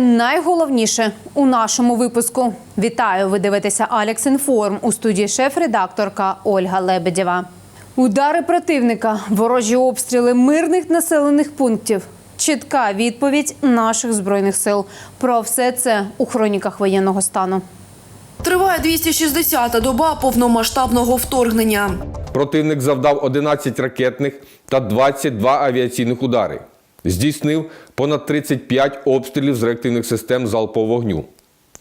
Найголовніше у нашому випуску. Вітаю! Ви дивитеся Алекс Інформ у студії шеф-редакторка Ольга Лебедєва. Удари противника, ворожі обстріли мирних населених пунктів. Чітка відповідь наших збройних сил. Про все це у хроніках воєнного стану. Триває 260-та доба повномасштабного вторгнення. Противник завдав 11 ракетних та 22 авіаційних удари. Здійснив понад 35 обстрілів з реактивних систем залпового вогню.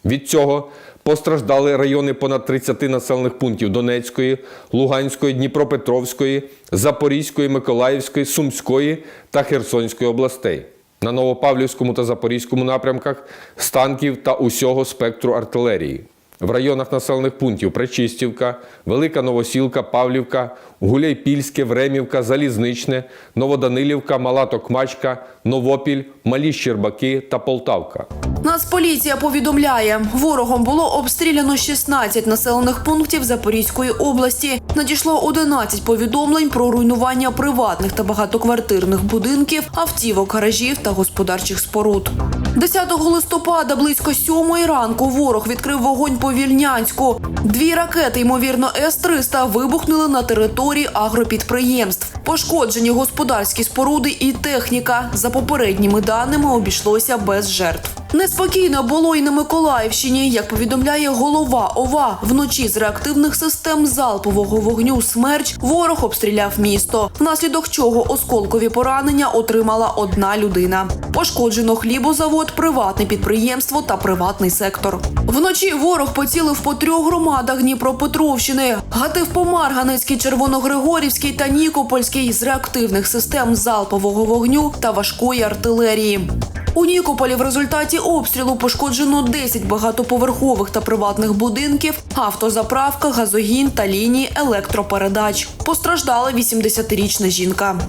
Від цього постраждали райони понад 30 населених пунктів Донецької, Луганської, Дніпропетровської, Запорізької, Миколаївської, Сумської та Херсонської областей. На Новопавлівському та Запорізькому напрямках з танків та усього спектру артилерії. В районах населених пунктів Пречистівка, Велика Новосілка, Павлівка, Гуляйпільське, Времівка, Залізничне, Новоданилівка, Мала Токмачка, Новопіль, Малі Щербаки та Полтавка. Нацполіція повідомляє, ворогом було обстріляно 16 населених пунктів Запорізької області. Надійшло 11 повідомлень про руйнування приватних та багатоквартирних будинків, автівок, гаражів та господарчих споруд. 10 листопада близько 7 ранку ворог відкрив вогонь по Вільнянську. Дві ракети, ймовірно, С-300, вибухнули на території агропідприємств. Пошкоджені господарські споруди і техніка. За попередніми даними обійшлося без жертв. Неспокійно було і на Миколаївщині, як повідомляє голова ОВА. Вночі з реактивних систем залпового вогню «Смерч» ворог обстріляв місто, внаслідок чого осколкові поранення отримала одна людина. Пошкоджено хлібозавод, приватне підприємство та приватний сектор. Вночі ворог поцілив по трьох громадах Дніпропетровщини. Гатив по Марганецькій, Червоногригорівській та Нікопольській з реактивних систем залпового вогню та важкої артилерії. У Нікополі в результаті обстрілу пошкоджено 10 багатоповерхових та приватних будинків, автозаправка, газогін та лінії електропередач. Постраждала 80-річна жінка.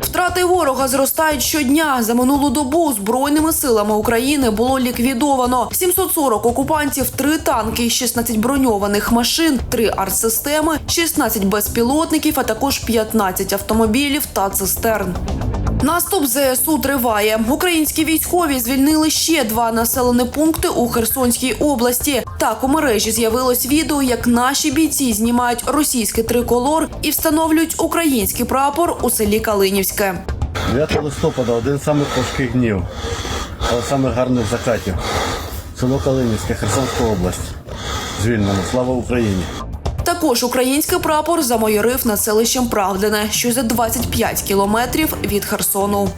Втрати ворога зростають щодня. За минулу добу збройними силами України було ліквідовано 740 окупантів, 3 танки, 16 броньованих машин, 3 артсистеми, 16 безпілотників, а також 15 автомобілів та цистерн. Наступ ЗСУ триває. Українські військові звільнили ще два населені пункти у Херсонській області. Так у мережі з'явилось відео, як наші бійці знімають російський триколор і встановлюють український прапор у селі Калинівське. 9 листопада один з самих важких днів, але самих гарних закатів. Село Калинівське, Херсонська область. Звільнено. Слава Україні! Також український прапор замайорив над селищем Правдине, що за 25 кілометрів від Херсону.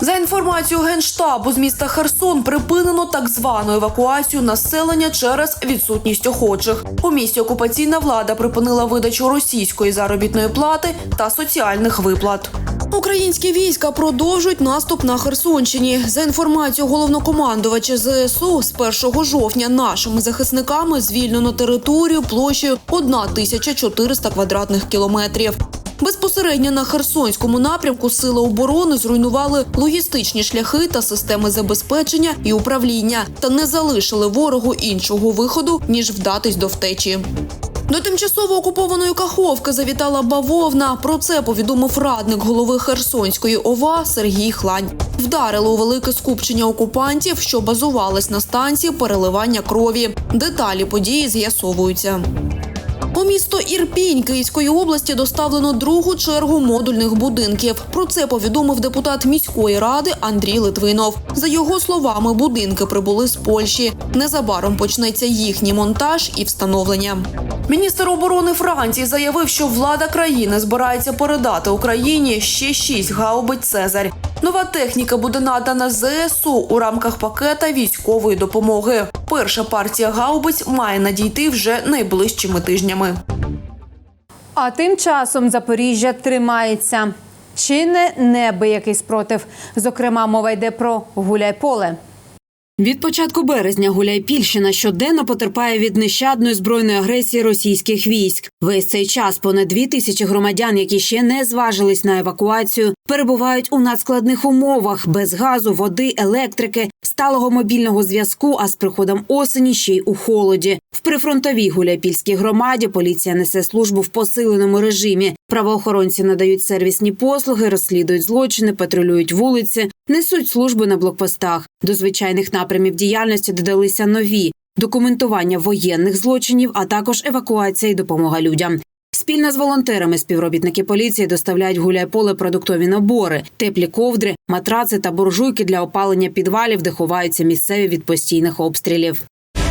За інформацією генштабу з міста Херсон припинено так звану евакуацію населення через відсутність охочих. У місті окупаційна влада припинила видачу російської заробітної плати та соціальних виплат. Українські війська продовжують наступ на Херсонщині. За інформацією головнокомандувача ЗСУ, з 1 жовтня нашими захисниками звільнено територію площею 1400 квадратних кілометрів. Безпосередньо на Херсонському напрямку сили оборони зруйнували логістичні шляхи та системи забезпечення і управління та не залишили ворогу іншого виходу ніж вдатись до втечі. До тимчасово окупованої Каховки завітала бавовна. Про це повідомив радник голови Херсонської ОВА Сергій Хлань. Вдарило у велике скупчення окупантів, що базувались на станції переливання крові. Деталі події з'ясовуються. У місто Ірпінь Київської області доставлено другу чергу модульних будинків. Про це повідомив депутат міської ради Андрій Литвинов. За його словами, будинки прибули з Польщі. Незабаром почнеться їхній монтаж і встановлення. Міністр оборони Франції заявив, що влада країни збирається передати Україні ще шість гаубиць Цезарь. Нова техніка буде надана ЗСУ у рамках пакета військової допомоги. Перша партія гаубиць має надійти вже найближчими тижнями. А тим часом Запоріжжя тримається. Чи не неабиякий спротив? Зокрема, мова йде про гуляйполе. Від початку березня Гуляйпільщина щоденно потерпає від нещадної збройної агресії російських військ. Весь цей час понад дві тисячі громадян, які ще не зважились на евакуацію, перебувають у надскладних умовах без газу, води, електрики, сталого мобільного зв'язку. А з приходом осені ще й у холоді. В прифронтовій Гуляйпільській громаді поліція несе службу в посиленому режимі. Правоохоронці надають сервісні послуги, розслідують злочини, патрулюють вулиці, несуть служби на блокпостах. До звичайних напрямів діяльності додалися нові документування воєнних злочинів, а також евакуація і допомога людям. Спільно з волонтерами співробітники поліції доставляють в гуляйполе продуктові набори, теплі ковдри, матраци та буржуйки для опалення підвалів, де ховаються місцеві від постійних обстрілів.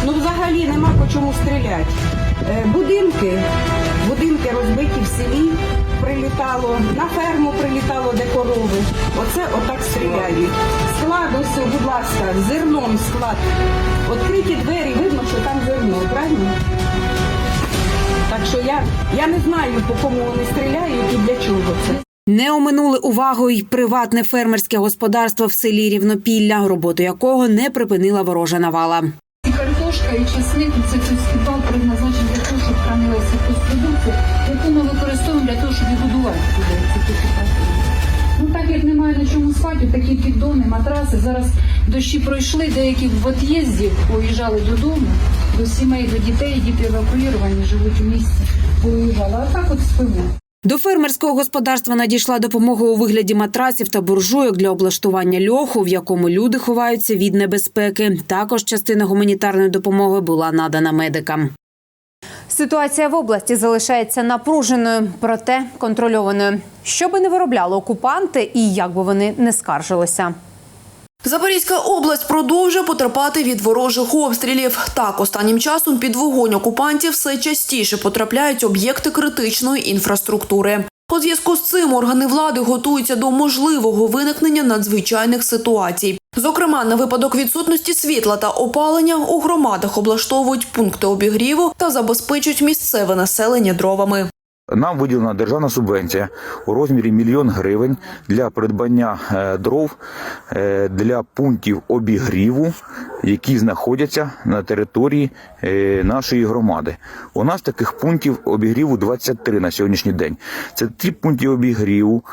Ну, взагалі нема по чому стріляти. Е, Будинки, будинки розбиті в селі, прилітало, на ферму прилітало, де корови. Оце отак стріляють. Склад, ось, будь ласка, зерном склад. Відкриті двері, видно, що там зерно, правильно? Так що я, я не знаю, по кому вони стріляють і для чого це. Не оминули увагою й приватне фермерське господарство в селі Рівнопілля, роботу якого не припинила ворожа навала. І картошка, і чесник, це фестиваль предназначений для такі піддони, матраси. Зараз дощі пройшли, деякі в від'їзді поїжджали додому, до сімей, до дітей, діти евакуйовані, живуть у місті, поїжджали. А так от спимо. До фермерського господарства надійшла допомога у вигляді матрасів та буржуйок для облаштування льоху, в якому люди ховаються від небезпеки. Також частина гуманітарної допомоги була надана медикам. Ситуація в області залишається напруженою, проте контрольованою. Що би не виробляли окупанти і як би вони не скаржилися. Запорізька область продовжує потерпати від ворожих обстрілів. Так, останнім часом під вогонь окупантів все частіше потрапляють об'єкти критичної інфраструктури. У зв'язку з цим органи влади готуються до можливого виникнення надзвичайних ситуацій. Зокрема, на випадок відсутності світла та опалення у громадах облаштовують пункти обігріву та забезпечують місцеве населення дровами. Нам виділена державна субвенція у розмірі мільйон гривень для придбання е, дров е, для пунктів обігріву, які знаходяться на території е, нашої громади. У нас таких пунктів обігріву 23 на сьогоднішній день. Це ті пункти обігріву,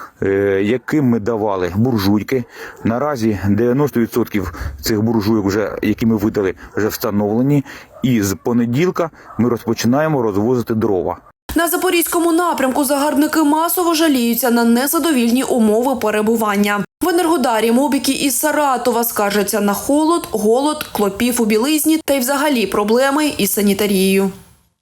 яким ми давали буржуйки. Наразі 90% цих буржуйок, вже які ми видали, вже встановлені. І з понеділка ми розпочинаємо розвозити дрова. На запорізькому напрямку загарбники масово жаліються на незадовільні умови перебування. В Енергодарі мобіки із Саратова скаржаться на холод, голод, клопів у білизні та й взагалі проблеми із санітарією.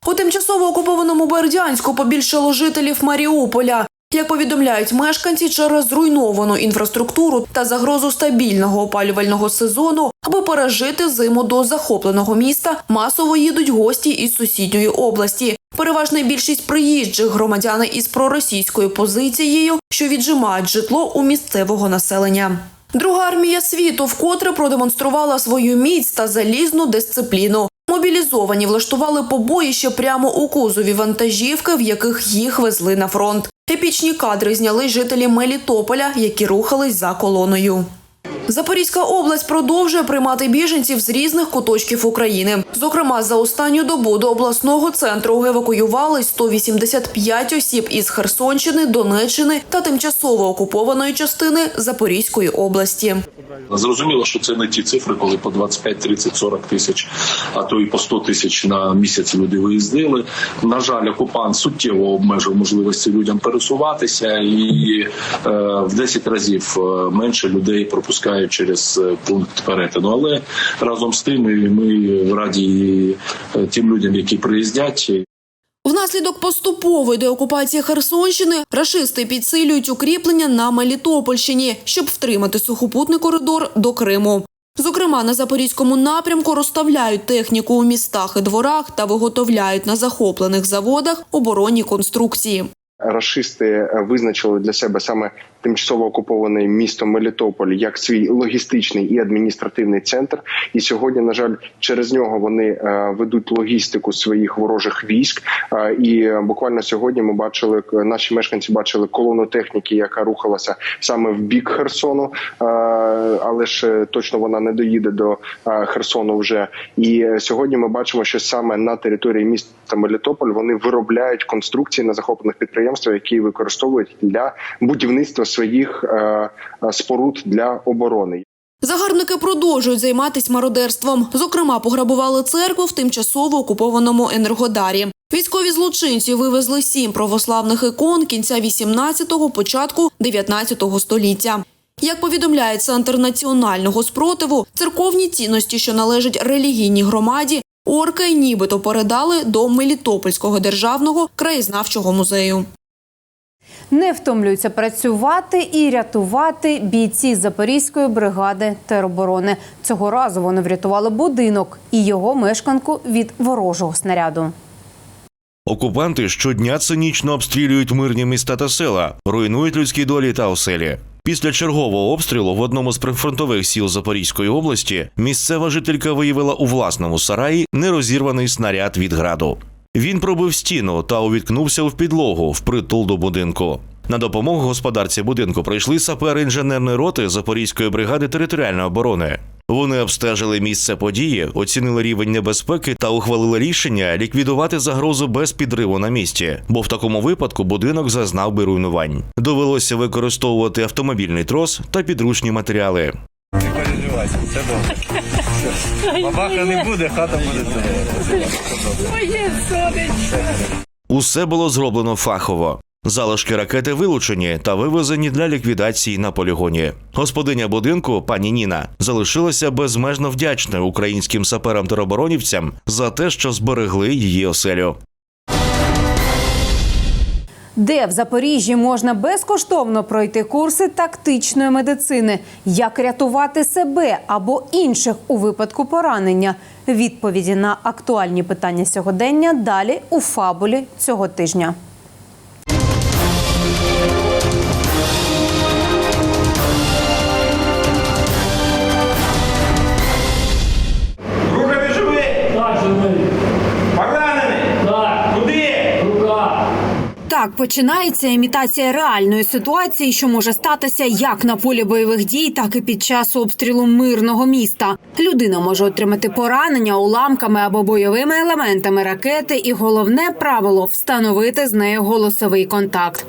У тимчасово окупованому Бердянську побільшало жителів Маріуполя. Як повідомляють мешканці, через зруйновану інфраструктуру та загрозу стабільного опалювального сезону, аби пережити зиму до захопленого міста, масово їдуть гості із сусідньої області. Переважна більшість приїжджих громадяни із проросійською позицією, що віджимають житло у місцевого населення. Друга армія світу вкотре продемонструвала свою міць та залізну дисципліну. Мобілізовані влаштували побоїще прямо у кузові вантажівки, в яких їх везли на фронт. Епічні кадри зняли жителі Мелітополя, які рухались за колоною. Запорізька область продовжує приймати біженців з різних куточків України. Зокрема, за останню добу до обласного центру евакуювали 185 осіб із Херсонщини, Донеччини та тимчасово окупованої частини Запорізької області. Зрозуміло, що це не ті цифри, коли по 25, 30, 40 тисяч, а то і по 100 тисяч на місяць люди виїздили. На жаль, окупант суттєво обмежив можливості людям пересуватися, і е, в 10 разів е, менше людей пропускають через е, пункт перетину. Але разом з тим і ми раді е, тим людям, які приїздять. Внаслідок поступової деокупації Херсонщини рашисти підсилюють укріплення на Мелітопольщині, щоб втримати сухопутний коридор до Криму. Зокрема, на запорізькому напрямку розставляють техніку у містах і дворах та виготовляють на захоплених заводах оборонні конструкції. Рашисти е, визначили для себе саме тимчасово окуповане місто Мелітополь як свій логістичний і адміністративний центр. І сьогодні, на жаль, через нього вони е, ведуть логістику своїх ворожих військ. Е, І буквально сьогодні ми бачили наші мешканці бачили колону техніки, яка рухалася саме в бік Херсону, Е, але ж е, точно вона не доїде до е, Херсону вже. І е, сьогодні ми бачимо, що саме на території міста Мелітополь вони виробляють конструкції на захоплених підприємствах, які використовують для будівництва своїх е, е, споруд для оборони. Загарбники продовжують займатися мародерством. Зокрема, пограбували церкву в тимчасово окупованому Енергодарі. Військові злочинці вивезли сім православних ікон кінця 18-го, початку 19-го століття. Як повідомляє Центр національного спротиву, церковні цінності, що належать релігійній громаді, орки нібито передали до Мелітопольського державного краєзнавчого музею. Не втомлюються працювати і рятувати бійці Запорізької бригади тероборони. Цього разу вони врятували будинок і його мешканку від ворожого снаряду. Окупанти щодня цинічно обстрілюють мирні міста та села, руйнують людські долі та оселі. Після чергового обстрілу в одному з прифронтових сіл Запорізької області місцева жителька виявила у власному сараї нерозірваний снаряд від граду. Він пробив стіну та увіткнувся в підлогу впритул до будинку. На допомогу господарці будинку прийшли сапери інженерної роти Запорізької бригади територіальної оборони. Вони обстежили місце події, оцінили рівень небезпеки та ухвалили рішення ліквідувати загрозу без підриву на місці, бо в такому випадку будинок зазнав би руйнувань. Довелося використовувати автомобільний трос та підручні матеріали. Не все добре. Бабаха не буде, хата буде Усе було зроблено фахово. Залишки ракети вилучені та вивезені для ліквідації на полігоні. Господиня будинку, пані Ніна, залишилася безмежно вдячною українським саперам-тероборонівцям за те, що зберегли її оселю. Де в Запоріжжі можна безкоштовно пройти курси тактичної медицини, як рятувати себе або інших у випадку поранення? Відповіді на актуальні питання сьогодення далі у фабулі цього тижня. Так починається імітація реальної ситуації, що може статися як на полі бойових дій, так і під час обстрілу мирного міста. Людина може отримати поранення уламками або бойовими елементами ракети, і головне правило встановити з нею голосовий контакт.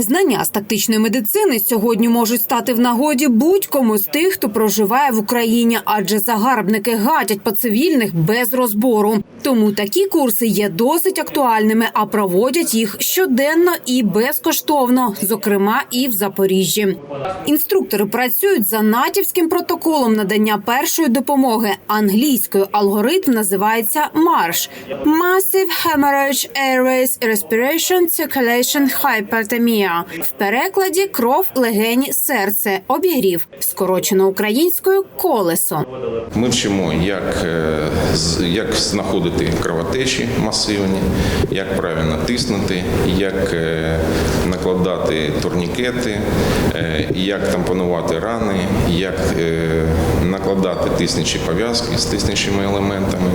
Знання з тактичної медицини сьогодні можуть стати в нагоді будь-кому з тих, хто проживає в Україні, адже загарбники гатять по цивільних без розбору. Тому такі курси є досить актуальними, а проводять їх щоденно і безкоштовно, зокрема і в Запоріжжі. Інструктори працюють за натівським протоколом надання першої допомоги. Англійською алгоритм називається марш Massive Hemorrhage Airways Respiration Circulation Hyperthermia. В перекладі кров, легені, серце, обігрів, скорочено українською колесо. Ми вчимо, як, е, як знаходити кровотечі масивні, як правильно тиснути, як е, накладати турнікети, е, як тампонувати рани, як накладати тиснячі пов'язки з тиснячими елементами.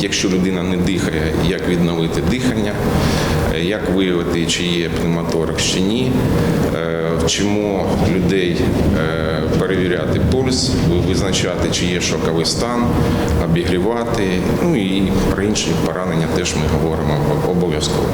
Якщо людина не дихає, як відновити дихання, як виявити, чи є пневмоторакс, чи ні. Е, Вчимо людей е, перевіряти пульс, визначати, чи є шоковий стан, обігрівати. Ну і про інші поранення теж ми говоримо обов'язково.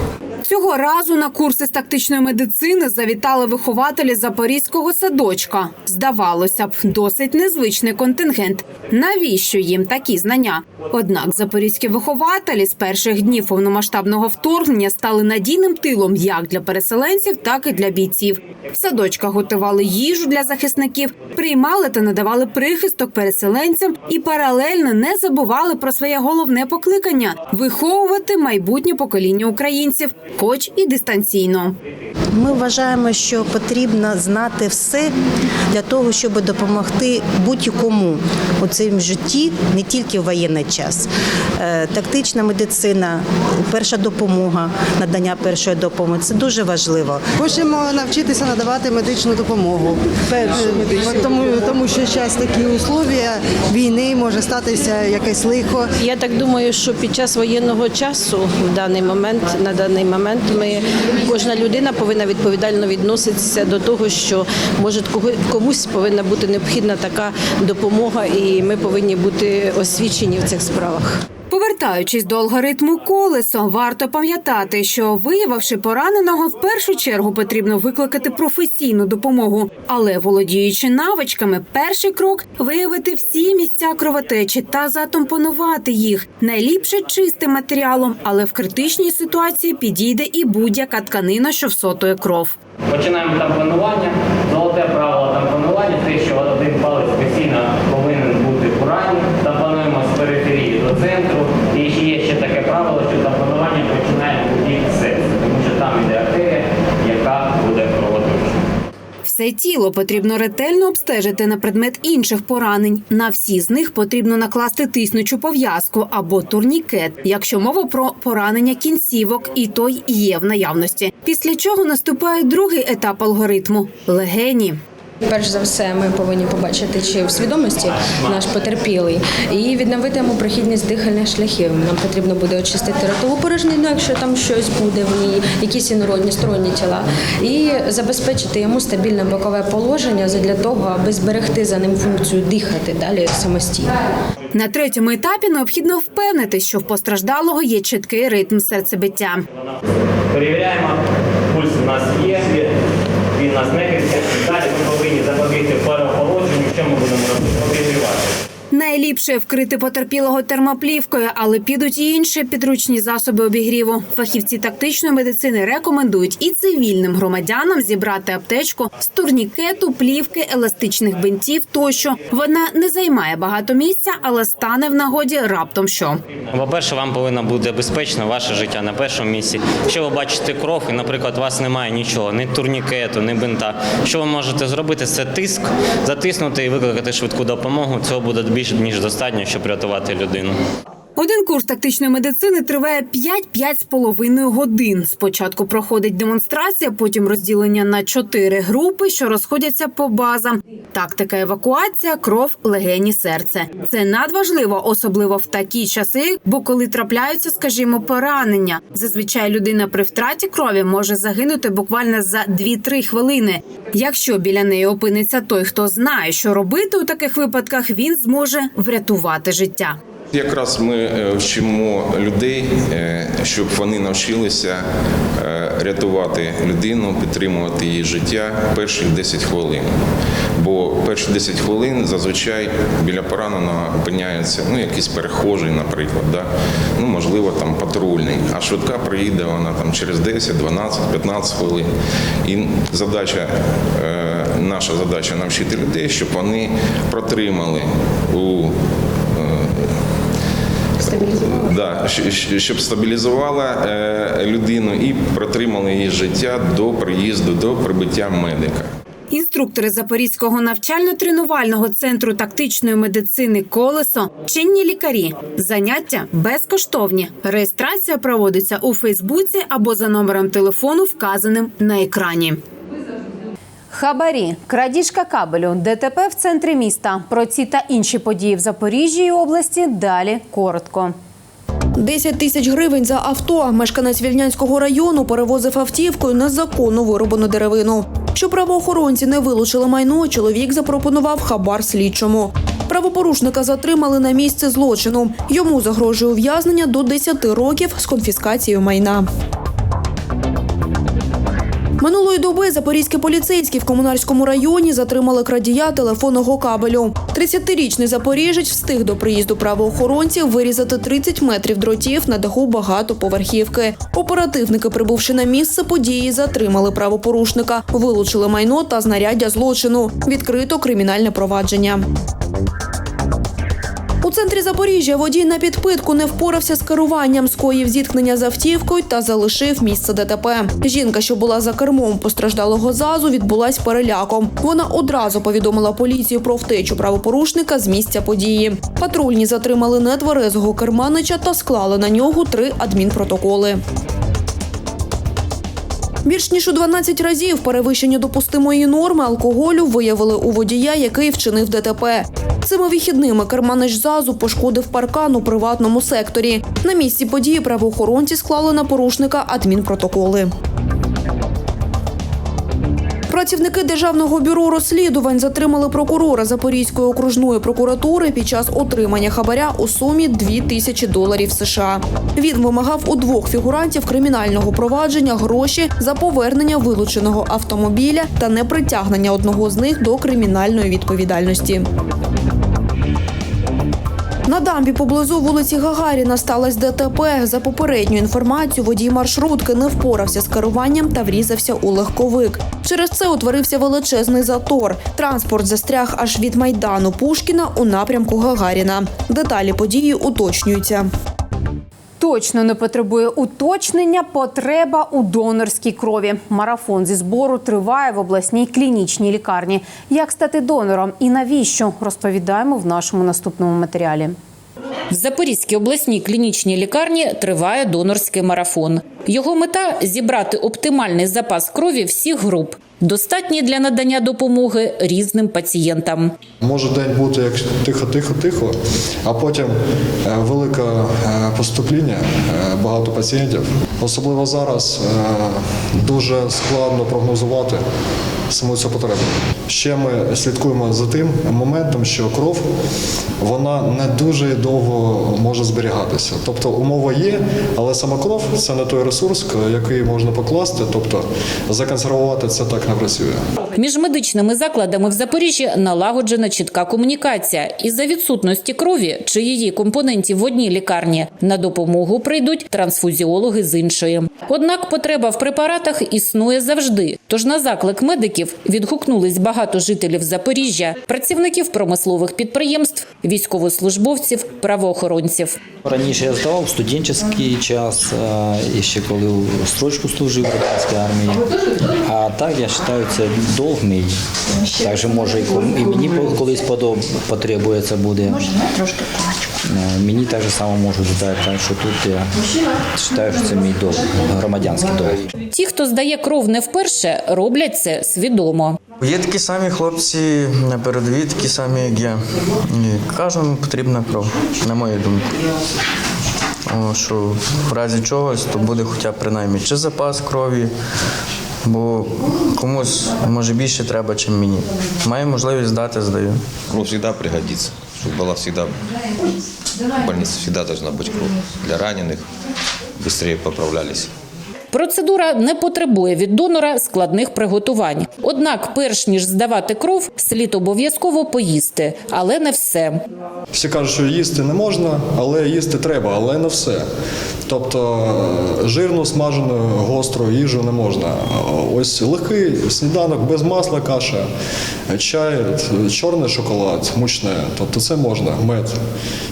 Цього разу на курси з тактичної медицини завітали вихователі запорізького садочка. Здавалося б, досить незвичний контингент. Навіщо їм такі знання? Однак запорізькі вихователі з перших днів повномасштабного вторгнення стали надійним тилом як для переселенців, так і для бійців. В садочках готували їжу для захисників, приймали та надавали прихисток переселенцям і паралельно не забували про своє головне покликання виховувати майбутнє покоління українців, хоч і дистанційно. Ми вважаємо, що потрібно знати все для того, щоб допомогти будь-кому у цьому житті, не тільки в воєнний час. Е, Тактична медицина, перша допомога, надання першої допомоги це дуже важливо. Хочемо навчитися надавати медичну допомогу. Тому, тому що зараз такі условия війни може статися якесь лихо. Я так думаю, що під час воєнного часу в даний момент, на даний момент, ми кожна людина повинна відповідально відноситися до того, що може комусь повинна бути необхідна така допомога, і ми повинні бути освічені в цих справах. Повертаючись до алгоритму колесо, варто пам'ятати, що виявивши пораненого, в першу чергу потрібно викликати професійну допомогу. Але володіючи навичками, перший крок виявити всі місця кровотечі та затампонувати їх найліпше чистим матеріалом, але в критичній ситуації підійде і будь-яка тканина, що всотує кров. Починаємо тампонування. Золоте правило тампонування те, що один палець постійно повинен бути в рані. Тампонуємо з периферії до центру. І ще є ще таке правило, що тампонування починаємо у бік серця, тому що там іде артерія, яка буде кровоточити. Все тіло потрібно ретельно обстежити на предмет інших поранень. На всі з них потрібно накласти тиснучу пов'язку або турнікет, якщо мова про поранення кінцівок, і той є в наявності. Після чого наступає другий етап алгоритму легені. Перш за все, ми повинні побачити, чи в свідомості наш потерпілий, і відновити йому прохідність дихальних шляхів. Нам потрібно буде очистити ротову порожнину, якщо там щось буде в ній, якісь інородні сторонні тіла, і забезпечити йому стабільне бокове положення для того, аби зберегти за ним функцію дихати далі самостійно. На третьому етапі необхідно впевнитись, що в постраждалого є чіткий ритм серцебиття. Перевіряємо, пульс у нас є, він у нас не кричить. Далі ми повинні запобігти переохолодженню, що ми будемо робити? Обігрівати. Найліпше вкрити потерпілого термоплівкою, але підуть і інші підручні засоби обігріву. Фахівці тактичної медицини рекомендують і цивільним громадянам зібрати аптечку з турнікету, плівки, еластичних бинтів тощо. Вона не займає багато місця, але стане в нагоді раптом що. По-перше, вам повинно бути безпечно ваше життя на першому місці. Якщо ви бачите кров, і, наприклад, у вас немає нічого, ні турнікету, ні бинта. Що ви можете зробити? Це тиск, затиснути і викликати швидку допомогу. Цього буде більш ніж достатньо, щоб рятувати людину. Один курс тактичної медицини триває 5 з половиною годин. Спочатку проходить демонстрація, потім розділення на чотири групи, що розходяться по базам. Тактика евакуація, кров, легені, серце. Це надважливо, особливо в такі часи, бо коли трапляються, скажімо, поранення. Зазвичай людина при втраті крові може загинути буквально за 2-3 хвилини. Якщо біля неї опиниться той, хто знає, що робити у таких випадках, він зможе врятувати життя. Якраз ми е, вчимо людей, е, щоб вони навчилися е, рятувати людину, підтримувати її життя перші 10 хвилин. Бо перші 10 хвилин зазвичай біля пораненого опиняється ну, якийсь перехожий, наприклад, да? ну, можливо, там патрульний, а швидка приїде вона там через 10, 12, 15 хвилин. І задача, наша задача навчити людей, щоб вони протримали у Да, щоб стабілізувала е, людину і протримала її життя до приїзду, до прибуття медика. Інструктори Запорізького навчально-тренувального центру тактичної медицини Колесо чинні лікарі. Заняття безкоштовні. Реєстрація проводиться у Фейсбуці або за номером телефону, вказаним на екрані. Хабарі, крадіжка кабелю, ДТП в центрі міста. Про ці та інші події в Запоріжжі і області далі коротко. 10 тисяч гривень за авто. Мешканець Вільнянського району перевозив автівкою незаконно вироблену деревину. Щоб правоохоронці не вилучили майно, чоловік запропонував хабар слідчому. Правопорушника затримали на місце злочину. Йому загрожує ув'язнення до 10 років з конфіскацією майна. Минулої доби запорізькі поліцейські в комунальському районі затримали крадія телефонного кабелю. 30-річний запоріжець встиг до приїзду правоохоронців вирізати 30 метрів дротів на даху багатоповерхівки. Оперативники, прибувши на місце події, затримали правопорушника, вилучили майно та знаряддя злочину. Відкрито кримінальне провадження. Центрі Запоріжжя водій на підпитку не впорався з керуванням, скоїв зіткнення з автівкою та залишив місце ДТП. Жінка, що була за кермом постраждалого ЗАЗу, відбулась переляком. Вона одразу повідомила поліцію про втечу правопорушника з місця події. Патрульні затримали нетверезого керманича та склали на нього три адмінпротоколи. Більш ніж у 12 разів перевищення допустимої норми алкоголю виявили у водія, який вчинив ДТП. Цими вихідними керманич ЗАЗу пошкодив паркан у приватному секторі. На місці події правоохоронці склали на порушника адмінпротоколи. Працівники державного бюро розслідувань затримали прокурора Запорізької окружної прокуратури під час отримання хабаря у сумі 2 тисячі доларів США. Він вимагав у двох фігурантів кримінального провадження гроші за повернення вилученого автомобіля та непритягнення одного з них до кримінальної відповідальності. На дамбі поблизу вулиці Гагаріна сталося ДТП. За попередню інформацію, водій маршрутки не впорався з керуванням та врізався у легковик. Через це утворився величезний затор. Транспорт застряг аж від майдану Пушкіна у напрямку Гагаріна. Деталі події уточнюються. Точно не потребує уточнення потреба у донорській крові. Марафон зі збору триває в обласній клінічній лікарні. Як стати донором і навіщо розповідаємо в нашому наступному матеріалі. В Запорізькій обласній клінічній лікарні триває донорський марафон. Його мета зібрати оптимальний запас крові всіх груп, достатній для надання допомоги різним пацієнтам. Може день бути як тихо-тихо-тихо, а потім е, велике е, поступління, е, багато пацієнтів. Особливо зараз дуже складно прогнозувати саму цю потребу. Ще ми слідкуємо за тим моментом, що кров вона не дуже довго може зберігатися. Тобто умова є, але сама кров це не той ресурс, який можна покласти. Тобто законсервувати це так не працює. Між медичними закладами в Запоріжжі налагоджена чітка комунікація. Із-за відсутності крові чи її компонентів в одній лікарні на допомогу прийдуть трансфузіологи з іншої. Однак потреба в препаратах існує завжди. Тож на заклик медиків відгукнулись багато жителів Запоріжжя, працівників промислових підприємств, військовослужбовців, правоохоронців. Раніше я здавав студентський час, і ще коли у строчку служив в радянській армії. А так я вважаю, це долг мій. Також може і мені по- колись потребується буде. Е, Мені так же само можуть здати, так що тут я вважаю, що це мій долг, громадянський долг. Ті, хто здає кров не вперше, роблять це свідомо. Є такі самі хлопці на передовій, такі самі, як я. І кожному потрібна кров, на мою думку. О, що в разі чогось, то буде хоча б принаймні чи запас крові, бо комусь може більше треба, ніж мені. Маю можливість здати, здаю. Кровь всегда пригодится, чтобы была всегда в больнице всегда должна быть кровь для раненых, быстрее поправлялись. Процедура не потребує від донора складних приготувань. Однак, перш ніж здавати кров, слід обов'язково поїсти, але не все. Всі кажуть, що їсти не можна, але їсти треба, але не все. Тобто е, жирну, смажену, гостру їжу не можна. Ось легкий сніданок без масла, каша, чай, чорний шоколад, мучне. Тобто це можна, мед.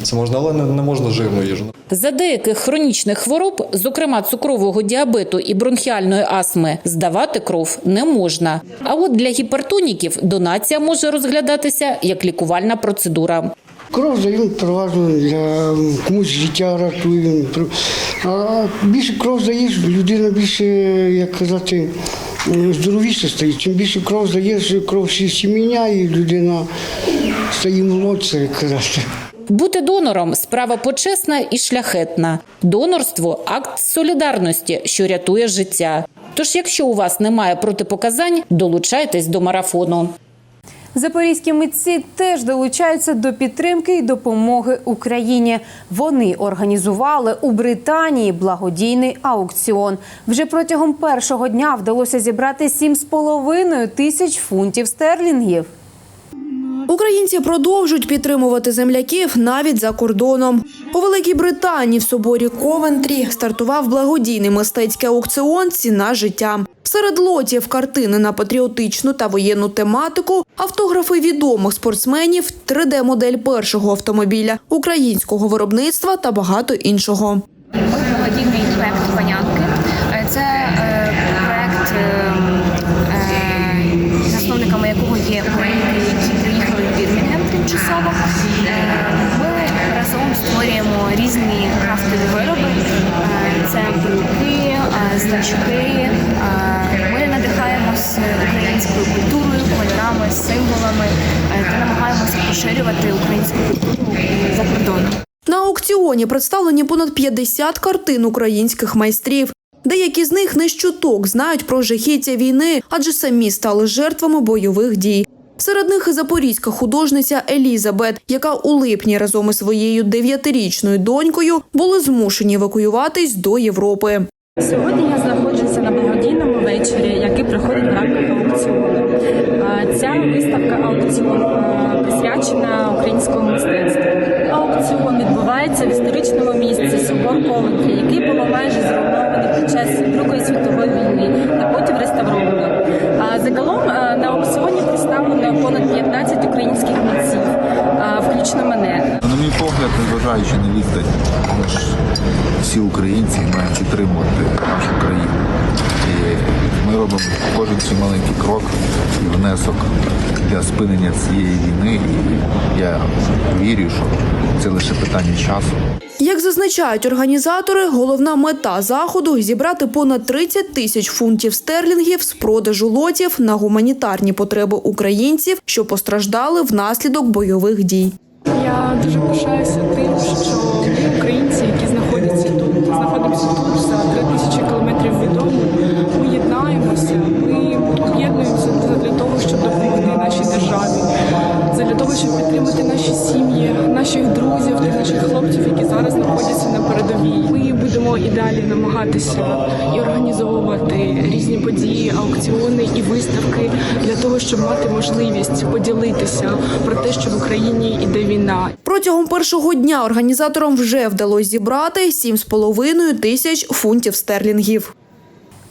Це можна, але не, не можна жирну їжу. За деяких хронічних хвороб, зокрема цукрового діабету і бронхіальної астми, здавати кров не можна. А от для гіпертоніків донація може розглядатися як лікувальна процедура. Кров даємо переважно для комусь життя рятує. А більше кров даєш, людина більше, як казати, здоровіше стає. Чим більше кров здаєш, кров всі міняє, і людина стає молодша, як казати. Бути донором справа почесна і шляхетна. Донорство акт солідарності, що рятує життя. Тож, якщо у вас немає протипоказань, долучайтесь до марафону. Запорізькі митці теж долучаються до підтримки і допомоги Україні. Вони організували у Британії благодійний аукціон. Вже протягом першого дня вдалося зібрати 7,5 тисяч фунтів стерлінгів. Українці продовжують підтримувати земляків навіть за кордоном. У Великій Британії в соборі Ковентрі стартував благодійний мистецький аукціон Ціна життя. Серед лотів картини на патріотичну та воєнну тематику, автографи відомих спортсменів, 3D-модель першого автомобіля українського виробництва та багато іншого. благодійний проект тимчасово. Е, Ми разом створюємо різні крафтові вироби. Е, Це брелки, е, значки. Ми надихаємось українською культурою, кольорами, символами та намагаємося поширювати українську культуру за кордоном. На аукціоні представлені понад 50 картин українських майстрів. Деякі з них не щуток знають про жахіття війни, адже самі стали жертвами бойових дій. Серед них і запорізька художниця Елізабет, яка у липні разом із своєю дев'ятирічною донькою були змушені евакуюватись до Європи. Сьогодні я знаходжуся на благодійному вечорі, який проходить в рамках аукціону. Ця виставка аукціон присвячена українському мистецтву. Аукціон відбувається в історичному місці Собор Ковентрі, який було майже зруйнований під час Другої світової війни та потім реставрований. Загалом на аукціоні представлено понад 15 українських митців, включно мене. На мій погляд, незважаючи на ж всі українці мають підтримувати нашу країну. Ми робимо кожен свій маленький крок і внесок для спинення цієї війни. І я вірю, що це лише питання часу. Як зазначають організатори, головна мета заходу зібрати понад 30 тисяч фунтів стерлінгів з продажу лотів на гуманітарні потреби українців, що постраждали внаслідок бойових дій. Я дуже пишаюся тим, що українці, які знаходяться тут, знаходимося тут за 3000 ми об'єднуємося для того, щоб допомогти нашій державі, для того, щоб підтримати наші сім'ї, наших друзів та наших хлопців, які зараз знаходяться на передовій. Ми будемо і далі намагатися і організовувати різні події, аукціони і виставки для того, щоб мати можливість поділитися про те, що в Україні іде війна. Протягом першого дня організаторам вже вдалося зібрати 7,5 тисяч фунтів стерлінгів.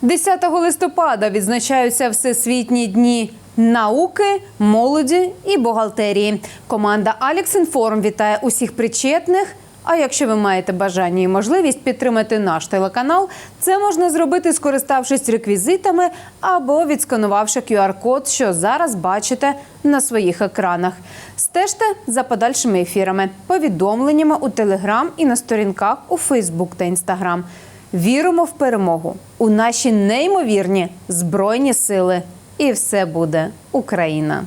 10 листопада відзначаються всесвітні дні науки, молоді і бухгалтерії. Команда Inform вітає усіх причетних. А якщо ви маєте бажання і можливість підтримати наш телеканал, це можна зробити, скориставшись реквізитами або відсканувавши QR-код, що зараз бачите на своїх екранах. Стежте за подальшими ефірами, повідомленнями у Телеграм і на сторінках у Фейсбук та Інстаграм. Віримо в перемогу у наші неймовірні збройні сили. І все буде Україна.